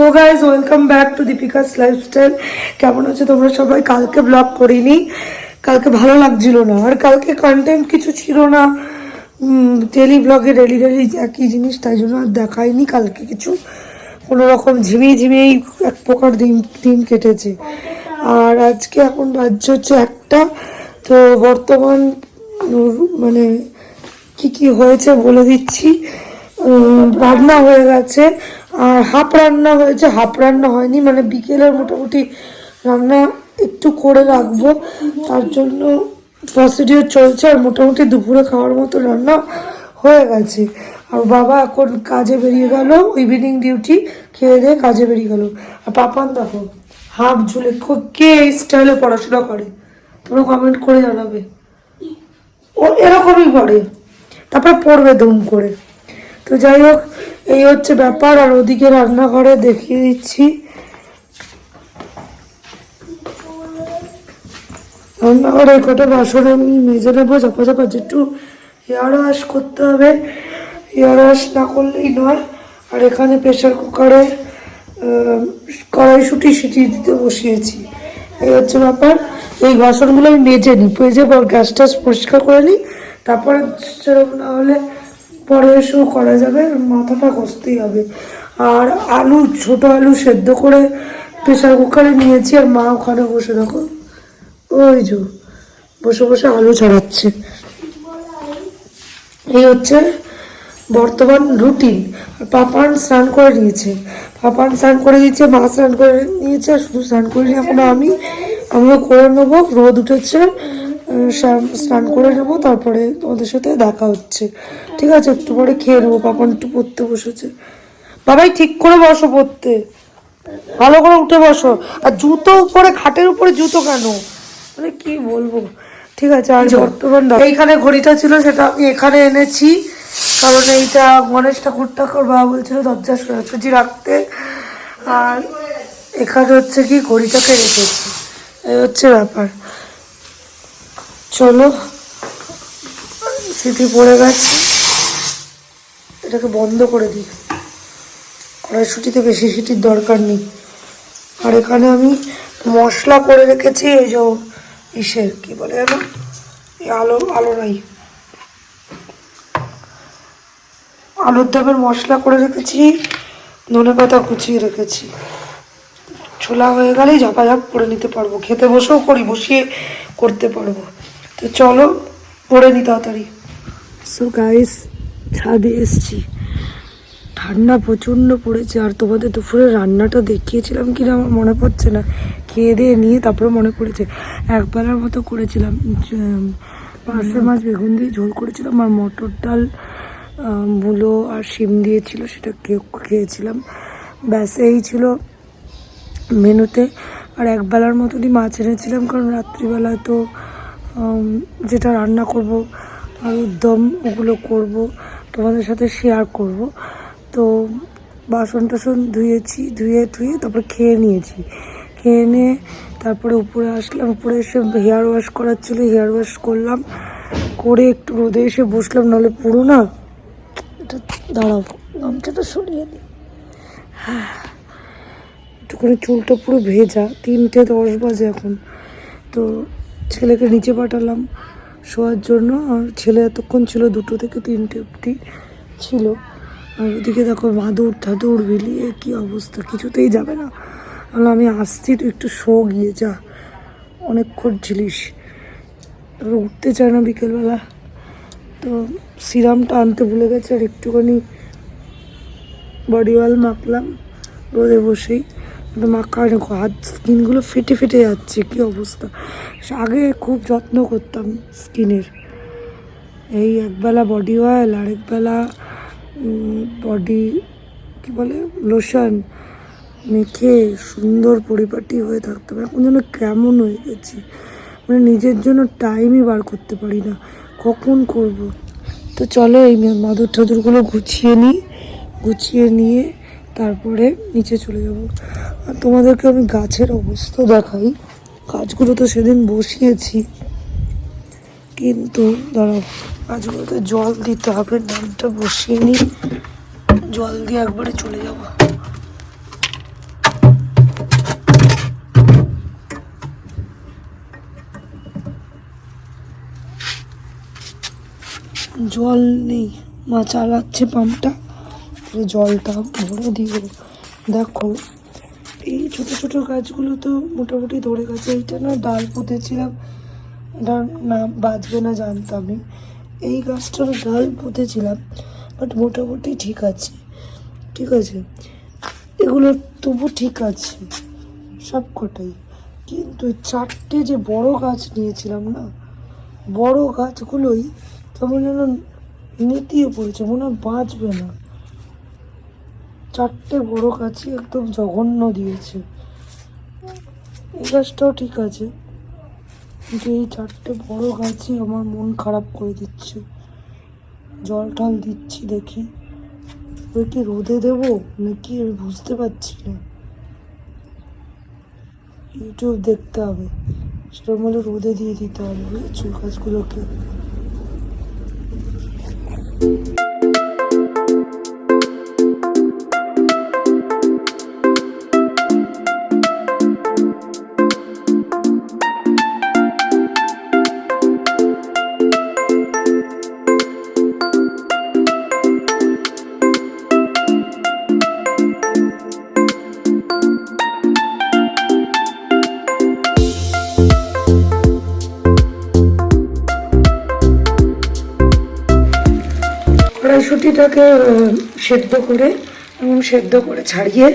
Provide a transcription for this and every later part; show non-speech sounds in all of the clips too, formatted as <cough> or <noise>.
So guys welcome back to Deepika's lifestyle কেমন আছে তোমরা সবাই? কালকে ব্লগ করিনি। কালকে ভালো লাগছিল না। আর কালকে কন্টেন্ট কিছু ছিল না। ডেলি ব্লগে ডেলি ডেলি একই জিনিস, তাই জন্য আর দেখাইনি কালকে কিছু। কোনো রকম ঝিমিয়ে ঝিমিয়েই এক প্রকার দিন দিন কেটেছে। আর আজকে এখন রাজ্য হচ্ছে একটা। তো বর্তমান মানে কি কি হয়েছে বলে দিচ্ছি। রান্না হয়ে গেছে। আর হাফ রান্না হয়েছে, হাফ রান্না হয়নি মানে বিকেলের মোটামুটি রান্না একটু করে রাখব। তার জন্য প্রসিডিওর চলছে আর মোটামুটি দুপুরে খাওয়ার মতো রান্না হয়ে গেছে। আর বাবা এখন কাজে বেরিয়ে গেল ইভিনিং ডিউটি খেয়ে দিয়ে কাজে বেরিয়ে গেল। আর পাপান দেখো হাফ ঝুলে কো- কে এই স্টাইলে পড়াশোনা করে? তোমরা কমেন্ট করে জানাবে। ও এরকমই করে, তারপর পড়বে দুম করে। তো যাই হোক এই হচ্ছে ব্যাপার, আর ওদিকে রান্নাঘরে দেখিয়ে দিচ্ছি। রান্নাঘরে কটা বাসন আমি মেজে নেব, চাপা চাপা একটু হেয়ার ওয়াশ করতে হবে। হেয়ার ওয়াশ না করলেই নয়। আর এখানে প্রেশার কুকারে কড়াইশুটি সিটি দিতে বসিয়েছি। এই হচ্ছে ব্যাপার। এই বাসনগুলো আমি মেজে নিই পর গ্যাস ট্যাস পরিষ্কার করে নিই, তারপরে সেরকম না হলে পরে এসেও করা যাবে, মাথাটা কষতেই হবে। আর আলু, ছোট আলু সেদ্ধ করে প্রেশার কুকারে নিয়েছি আর মা ওখানে বসে, দেখো। ওই যে, বসে বসে আলু ছড়াচ্ছে। এই হচ্ছে বর্তমান রুটিন পাপান স্নান করে নিয়েছে। পাপান স্নান করে দিয়েছে, মা স্নান করে নিয়েছে, আর শুধু স্নান করিনি, এখন আমি, আমিও করে নেব। রোদ উঠেছে স্নান- করে নেব তারপরে তোমাদের সাথে দেখা হচ্ছে। ঠিক আছে? একটু পরে খেয়ে নেব পাপান একটু পড়তে বসেছে। বাবাই ঠিক করে বসো পড়তে। ভালো করে উঠে বসো। আর জুতো উপরে খাটের উপরে জুতো কেন? মানে কি বলব? ঠিক আছে আর বর্তমান এইখানে ঘড়িটা ছিল সেটা আমি এখানে এনেছি। কারণ এইটা গণেশ ঠাকুর ঠাকুর বাবা বলছিল দরজা সোজাসুজি রাখতে। আর এখানে হচ্ছে কি ঘড়িটাকে রেখেছি এই হচ্ছে ব্যাপার। চলো, সিটি পড়ে গেছে। এটাকে বন্ধ করে দিই। কড়াইশুটিতে বেশি সিটির দরকার নেই। আর এখানে আমি মশলা করে রেখেছি, এই যে ইসের, কি বলে যেন? আলো আলো নাই। আলুর দমের মশলা করে রেখেছি, ধনে পাতা কুচিয়ে রেখেছি। ছোলা হয়ে গেলেই ঝাপাঝাপ করে নিতে পারব। খেতে বসেও করি, বসিয়ে করতে পারব। তো চলো পরে নি তাড়াতাড়ি। সো গাইস ছাদে এসছি। ঠান্ডা প্রচণ্ড পড়েছে আর তোমাদের দুপুরে রান্নাটা দেখিয়েছিলাম কি না আমার মনে পড়ছে না। খেয়ে দিয়ে নিয়ে তারপরে মনে পড়েছে। একবেলার মতো করেছিলাম পার্শে মাছ বেগুন দিয়ে ঝোল করেছিলাম আর মটর ডাল মূলো আর শিম দিয়েছিল সেটা খেয়ে- খেয়েছিলাম। ব্যাস এই ছিল মেনুতে। আর একবেলার মতনই মাছ এনেছিলাম কারণ রাত্রিবেলায় তো যেটা রান্না করব, আর উদ্যম ওগুলো করব, তোমাদের সাথে শেয়ার করব। তো বাসন টাসন ধুয়েছি, ধুয়ে ধুয়ে তারপর খেয়ে নিয়েছি। খেয়ে নিয়ে তারপরে উপরে আসলাম, উপরে এসে হেয়ার ওয়াশ করার ছিল হেয়ার ওয়াশ করলাম। করে একটু রোদে এসে বসলাম, নাহলে পুরো না এটা দাঁড়াও গামছাটা সরিয়ে দিই। একটু করে চুলটা পুরো ভেজা, তিনটে দশ বাজে এখন। তো ছেলেকে নিচে পাঠালাম। শোয়ার জন্য আর ছেলে এতক্ষণ ছিল দুটো থেকে তিনটে অবধি ছিল। আর ওদিকে দেখো মাদুর ঠাদুর বিলিয়ে কী অবস্থা, কিছুতেই যাবে না। বললাম আমি আসছি, তুই একটু শো গিয়ে যা। অনেকক্ষণ ছিলিস। এবার উঠতে চায় না বিকেলবেলা। তো সিরামটা আনতে ভুলে গেছে আর একটুখানি বডি অয়েল মাখলাম রোদে বসেই। মাখা হয় হাত, স্কিনগুলো ফেটে ফেটে যাচ্ছে, কি অবস্থা? আগে খুব যত্ন করতাম স্কিনের। এই একবেলা বডি অয়েল আরেকবেলা বডি কি বলে লোশন মেখে সুন্দর পরিপাটি হয়ে থাকতাম। এখন যেন কেমন হয়ে গেছি। মানে নিজের জন্য টাইমই বার করতে পারি না। কখন করব? তো চলো এই মাদুর ঠাদুরগুলো গুছিয়ে নিই। গুছিয়ে নিয়ে তারপরে নিচে চলে যাব। আর তোমাদেরকে আমি গাছের অবস্থা দেখাই। গাছগুলো তো সেদিন বসিয়েছি। কিন্তু দাঁড়াও, গাছগুলোতে জল দিতে হবে নামটা বসিয়ে নিই জল দিয়ে একবারে চলে যাব। জল নেই, মা চালাচ্ছে পাম্পটা। তাহলে জলটা ভরে দিয়ে দেখো, এই ছোট ছোট গাছগুলো তো মোটামুটি ধরে গেছে। এইটা না ডাল পুঁতেছিলাম। এটা না বাঁচবে না জানতামই এই গাছটার ডাল পুঁতেছিলাম বাট মোটামুটি ঠিক আছে। ঠিক আছে? এগুলো তবু ঠিক আছে, সব কটাই। কিন্তু চারটে যে বড় গাছ নিয়েছিলাম না, বড় গাছগুলোই কেমন যেন নেতিয়ে পড়েছে, মনে হয় বাঁচবে না। চারটে বড় গাছই একদম জঘন্য দিয়েছে। এই গাছটাও ঠিক আছে, কিন্তু এই চারটে বড় গাছই আমার মন খারাপ করে দিচ্ছে। জল টল দিচ্ছি দেখি ওই কি রোদে দেবো নাকি আমি বুঝতে পারছি না। ইউটিউব দেখতে হবে সেরকম হলে রোদে দিয়ে দিতে হবে বুঝেছ গাছগুলোকে আহ, সেদ্ধ করে সেদ্ধ করে ছাড়িয়ে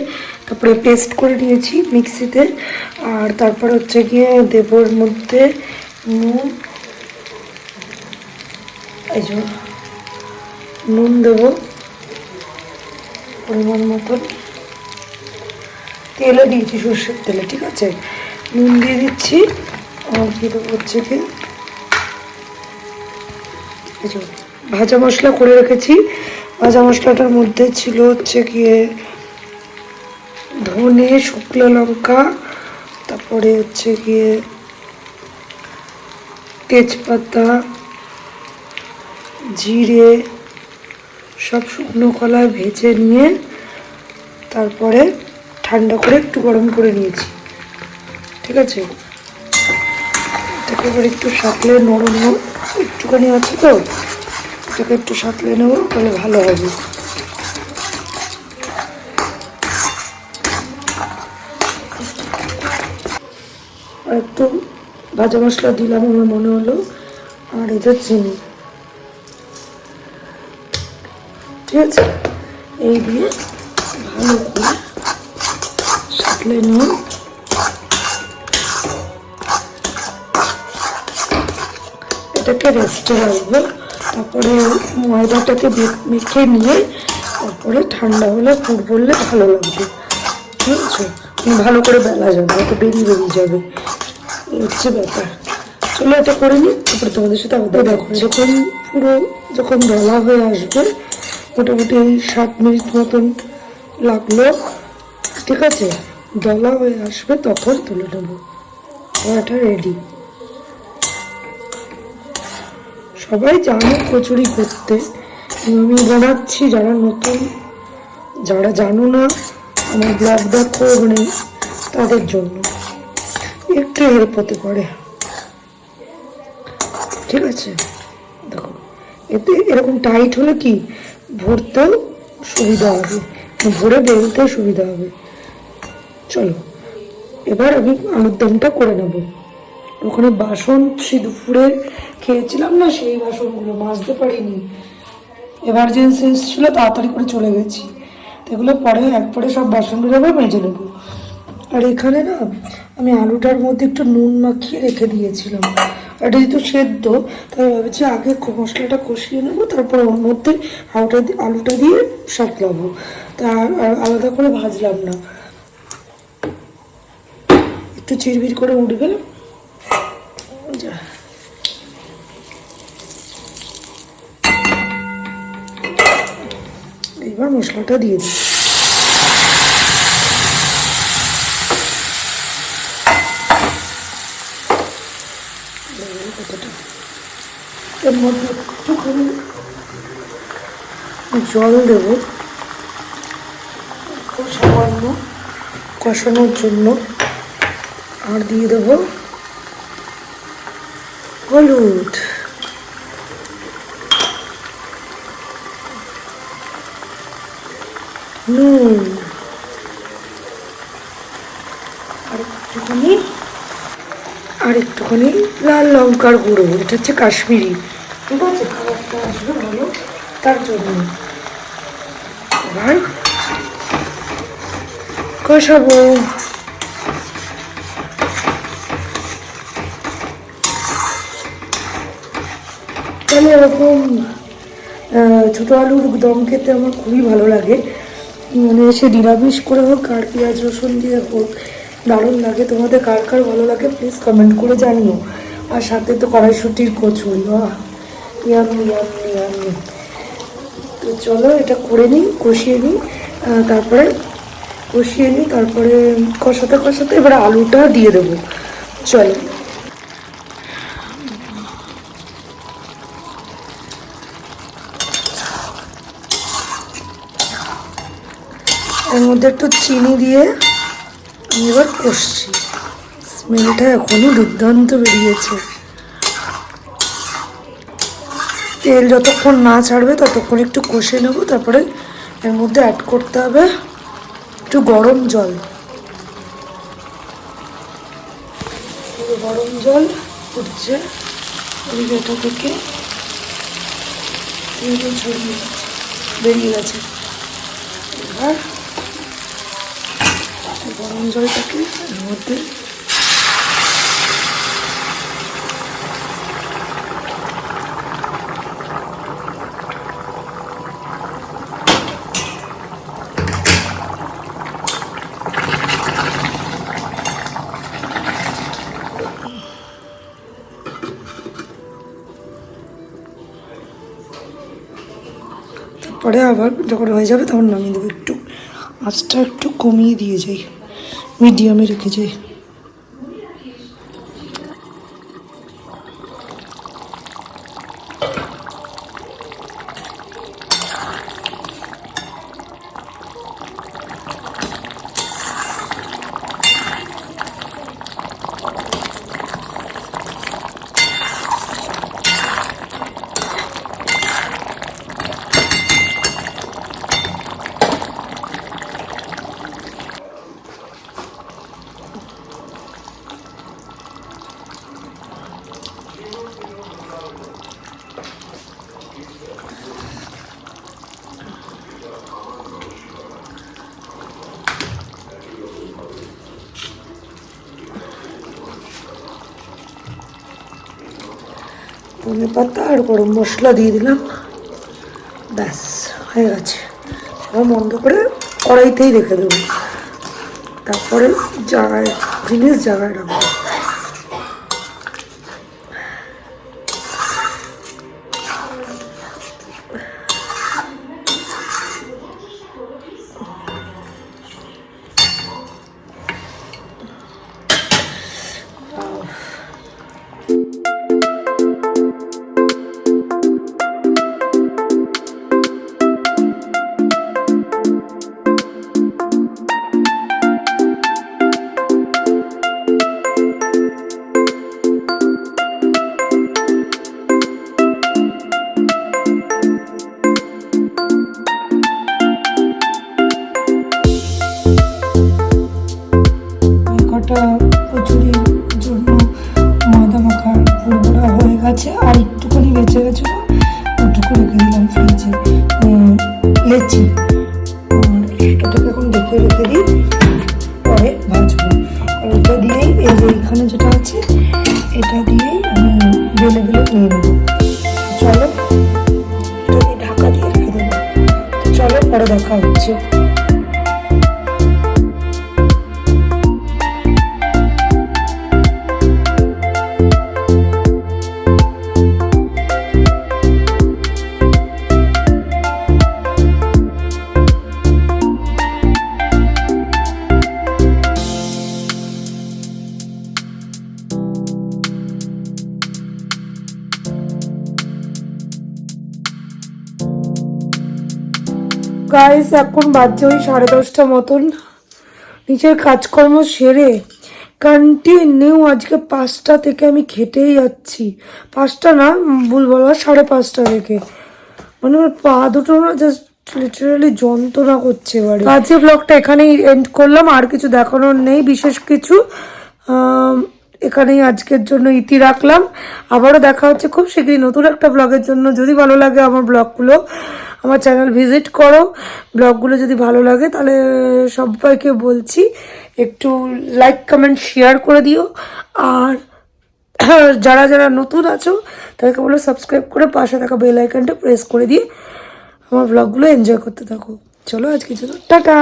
তারপরে পেস্ট করে নিয়েছি মিক্সিতে। আর তারপর হচ্ছে গিয়ে দেবর মধ্যে নুন এই যে নুন দেবো পরিমাণ মতন। তেলও দিয়েছি সর্ষের তেলে ঠিক আছে? নুন দিয়ে দিচ্ছি। আর কি দেবো হচ্ছে কি ভাজা মশলা করে রেখেছি। ভাজা মশলাটার মধ্যে ছিল হচ্ছে গিয়ে ধনে, শুকনো লঙ্কা, তারপরে হচ্ছে গিয়ে তেজপাতা, জিরে, সব শুকনো কলা ভেজে নিয়ে তারপরে ঠান্ডা করে একটু গরম করে নিয়েছি। ঠিক আছে? এটাকে এবার একটু সাঁতলে নরম একটুখানি আছে তো? এটাকে একটু সাঁতলে নেব, তাহলে ভালো হবে। একটু ভাজা মশলা দিলাম আমার মনে হলো, আর এটা চিনি। ঠিক আছে? এই দিয়ে ভালো করে সাঁতলে নেব। এটাকে রেস্টে রাখব। তারপরে ময়দাটাকে মেখে নিয়ে তারপরে ঠান্ডা হলে ফুট পড়লে ভালো লাগবে। ঠিক আছে ভালো করে বেলা যাবে, হয়তো বেরিয়ে বেরিয়ে যাবে। হচ্ছে ব্যাপার। চলো এটা করে নিই, তারপরে তোমাদের সাথে আবার দেখো যখন পুরো যখন দলা হয়ে আসবে, মোটামুটি সাত মিনিট মতন লাগল। ঠিক আছে? দলা হয়ে আসবে তখন তুলে নেব। এটা রেডি সবাই জানো কচুরি করতে। আমি বানাচ্ছি যারা নতুন, যারা জানো না, আমার ব্লগ দেখো মানে তাদের জন্য। একটু হেল্প হতে পারে। ঠিক আছে? দেখো, এতে এরকম টাইট হলে কি? ভরতেও সুবিধা হবে। ভরে বেরোতেও সুবিধা হবে। চলো, এবার আমি আলুর দমটা করে নেব। ওখানে বাসন সে দুপুরে খেয়েছিলাম না, সেই বাসনগুলো মাজতে পারিনি। এমার্জেন্সি এসেছিল, তাড়াতাড়ি করে চলে গেছি। এগুলো পরে একবারে সব বাসনগুলো আবার মেজে নেব। আর এখানে না, আমি আলুটার মধ্যে একটু নুন মাখিয়ে রেখে দিয়েছিলাম। এটা যেহেতু সেদ্ধ, তাই ভাবছি আগে মশলাটা কষিয়ে নেব, তারপর ওর মধ্যে আলুটা আলুটা দিয়ে সাতলাবো তা আলাদা করে ভাজলাম না। একটু চিরবির করে উঠবে যা। এবার মশলাটা দিয়ে দিই। জল দেবো। সামান্য কষানোর জন্য। আর দিয়ে দেবো হলুদ। নুন আর একটুখানি আর একটুখানি লাল লঙ্কার গুঁড়ো, এটা হচ্ছে কাশ্মীরি। ঠিক আছে? কালারটা আসবে ভালো, তার জন্য। এবার কষাবো। এরকম ছোটো আলুর দম খেতে আমার খুবই ভালো লাগে। মানে সে নিরামিষ করে হোক আর পেঁয়াজ রসুন দিয়ে হোক। দারুণ লাগে। তোমাদের কার কার ভালো লাগে প্লিজ কমেন্ট করে জানিও। আর সাথে তো কড়াইশুটির কচুরি বাহ! তো চলো এটা করে নিই, কষিয়ে নিই। তারপরে কষিয়ে নিই, তারপরে কষাতে কষাতে এবার আলুটা দিয়ে দেবো। চলো। মধ্যে একটু চিনি দিয়ে আমি এবার কষছি। স্মেলটা এখনই দুর্দান্ত বেরিয়েছে। তেল যতক্ষণ না ছাড়বে ততক্ষণ একটু কষে নেব, তারপরে এর মধ্যে অ্যাড করতে হবে একটু গরম জল। গরম জল উঠছে ওইটা থেকে বেরিয়ে গেছে। এবার গরম জলটাকে মধ্যে তারপরে আবার যখন হয়ে যাবে তখন নামিয়ে দেবো একটু, আঁচটা একটু কমিয়ে দিয়ে যাই। মিডিয়ামে রেখে যাই। ধনে পাতা আর গরম মশলা দিয়ে দিলাম। ব্যাস, হয়ে গেছে। সব বন্ধ করে কড়াইতেই রেখে দেবো। তারপরে জায়গায় জিনিস জায়গায় রাখব। গাইস এখন বাজছে ওই সাড়ে দশটা মতন। নিজের কাজকর্ম সেরে কন্টিনিউ আজকে পাঁচটা থেকে আমি খেটেই যাচ্ছি। পাঁচটা না, ভুল বলা সাড়ে পাঁচটা থেকে। মানে আমার পা দুটো না জাস্ট লিটারালি যন্ত্রণা করছে এবারে। আজকে ব্লগটা এখানেই এন্ড করলাম, আর কিছু দেখানোর নেই, বিশেষ কিছু এখানেই আজকের জন্য ইতি রাখলাম। আবারও দেখা হচ্ছে খুব শীঘ্রই নতুন একটা ব্লগের জন্য। যদি ভালো লাগে আমার ব্লগগুলো আমার চ্যানেল ভিজিট করো। ব্লগগুলো যদি ভালো লাগে তাহলে সবাইকে বলছি একটু লাইক কমেন্ট শেয়ার করে দিও। আর <clears throat> যারা যারা নতুন আছো তাদেরকে বলো সাবস্ক্রাইব করে পাশে থাকা বেল আইকনটা প্রেস করে দিয়ে আমার ব্লগগুলো এনজয় করতে থাকো। চলো আজকে জন্য, টাটা!